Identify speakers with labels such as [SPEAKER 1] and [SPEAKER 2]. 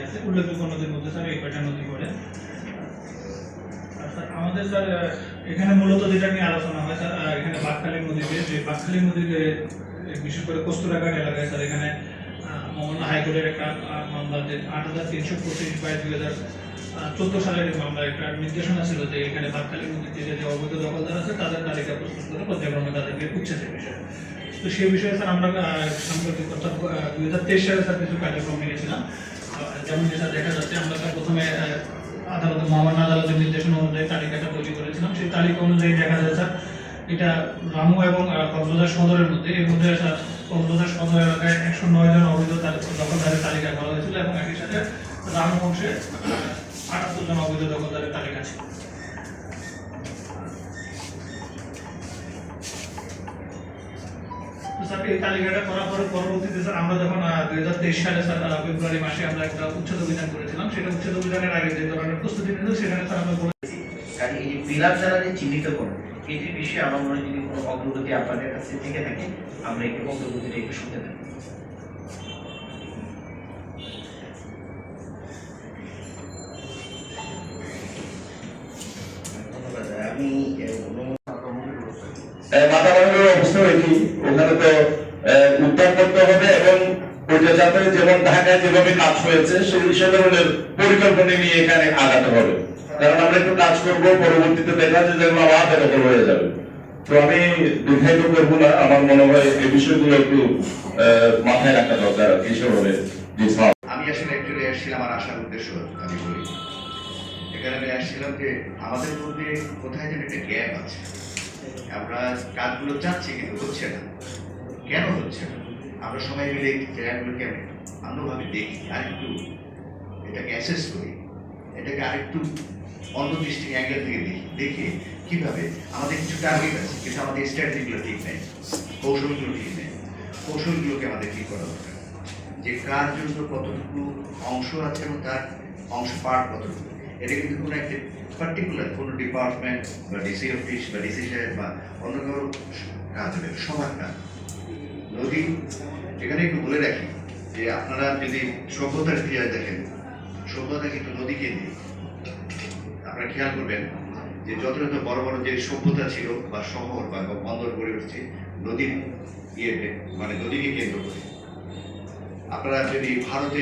[SPEAKER 1] আছে উল্লেখযোগ্য নদীর মধ্যে স্যার এই নদী পড়ে? স্যার আমাদের স্যার এখানে মূলত যেটা নিয়ে আলোচনা হয় স্যার এখানে বাকখালী নদীতে যে বাকখালী নদীতে বিশেষ করে কস্তুরাঘাট এলাকায় স্যার এখানে আহ, হাইকোর্টের একটা মামলা যে আট হাজার তিনশো পঁচিশ বাই দুই হাজার চোদ্দ সালের এই মামলা একটা নির্দেশনা ছিল যে এখানে বাকখালী নদীর তীরে যে অবৈধ দখলদার আছে তাদের তালিকা প্রস্তুত করে পর্যায়ক্রমে তাদেরকে উচ্ছেদের বিষয়ে। তো সেই বিষয়ে স্যার আমরা সাম্প্রতিক অর্থাৎ দুই হাজার তেইশ সালে স্যার কিছু কার্যক্রম নিয়েছিলাম যেমন যেটা দেখা যাচ্ছে, আমরা প্রথমে আদালত মহামান্য আদালতের নির্দেশনা অনুযায়ী তালিকাটা তৈরি করেছিলাম, সেই তালিকা অনুযায়ী দেখা স্যার, এটা রামু এবং কক্সবাজার সদরের মধ্যে, এর মধ্যে কক্সবাজার সদর এলাকায় একশো নয় জন অবৈধ দখলদারের তালিকা করা হয়েছিল এবং একই সাথে রামু অংশে আটাত্তর জন অবৈধ দখলদারের তালিকা ছিল। স্যার এই তালিকাটা করার পরে পরবর্তীতে স্যার, আমরা যখন দুই হাজার তেইশ সালে স্যার ফেব্রুয়ারি মাসে আমরা একটা উচ্ছেদ অভিযান করেছিলাম, সেটা উচ্ছেদ অভিযানের আগে যে ধরনের প্রস্তুতি নিয়েছিল, সেখানে স্যার আমরা বলে-
[SPEAKER 2] কাজে এই যে পিলার দ্বারা যে চিহ্নিত করুন এটির বিষয়ে আমার মনে যদি কোনো অগ্রগতি আপনাদের কাছে থেকে থাকে, আমরা একটু অগ্রগতিটা একটু শুনতে ধন্যবাদ, আমি আহ,
[SPEAKER 3] অবস্থা কি ওখানে তো উদ্ধার করতে হবে এবং ওইটা যেমন ঢাকায় যেভাবে কাজ হয়েছে সেই সে ধরনের পরিকল্পনা নিয়ে এখানে আগাতে হবে। কারণ আমরা একটু কাজ করব পরবর্তীতে দেখা যায় যেগুলো আবার বেদখল হয়ে যাবে। তো আমি দীর্ঘায়িত করব না আমার মনে হয় এই বিষয়গুলো একটু মাথায় রাখা দরকার কি সেভাবে
[SPEAKER 4] আমি আসলে একচুয়ালি আসছিলাম আমার আসার উদ্দেশ্য আমি বলি। এখানে আমি আসছিলাম যে আমাদের মধ্যে কোথায় যেন একটা গ্যাপ আছে। আমরা কাজগুলো চাচ্ছি কিন্তু হচ্ছে না। কেন হচ্ছে না? আমরা সবাই মিলে অন্যভাবে দেখি, আরেকটু এটাকে অ্যাসেস করি, এটাকে আরেকটু অন্য দৃষ্টি অ্যাঙ্গেল থেকে দেখি, দেখে কীভাবে আমাদের কিছু টার্গেট আছে, কিন্তু আমাদের স্ট্র্যাটেজিগুলো ঠিক নেই, কৌশলগুলো ঠিক নেই। কৌশলগুলোকে আমাদের ঠিক করা দরকার? যে কার জন্য কতটুকু অংশ আছে এবং তার অংশ পার কতটুকু? এটা কিন্তু কোনো একটা পার্টিকুলার কোনো ডিপার্টমেন্ট বা ডিসি অফিস বা ডিসি সাহেব বা অন্য কারও কাজ হবে সবার কাজ নদী এখানে একটু বলে রাখি যে আপনারা যদি সভ্যতার ইতিহাস দেখেন, সভ্যতা কিন্তু নদীকে নিয়ে, আপনারা খেয়াল করবেন যে যত যত বড় বড় যে সভ্যতা ছিল বা শহর বা বন্দর গড়ে উঠছে নদীর ইয়ে মানে নদীকে কেন্দ্র করে। আপনারা যদি ভারতে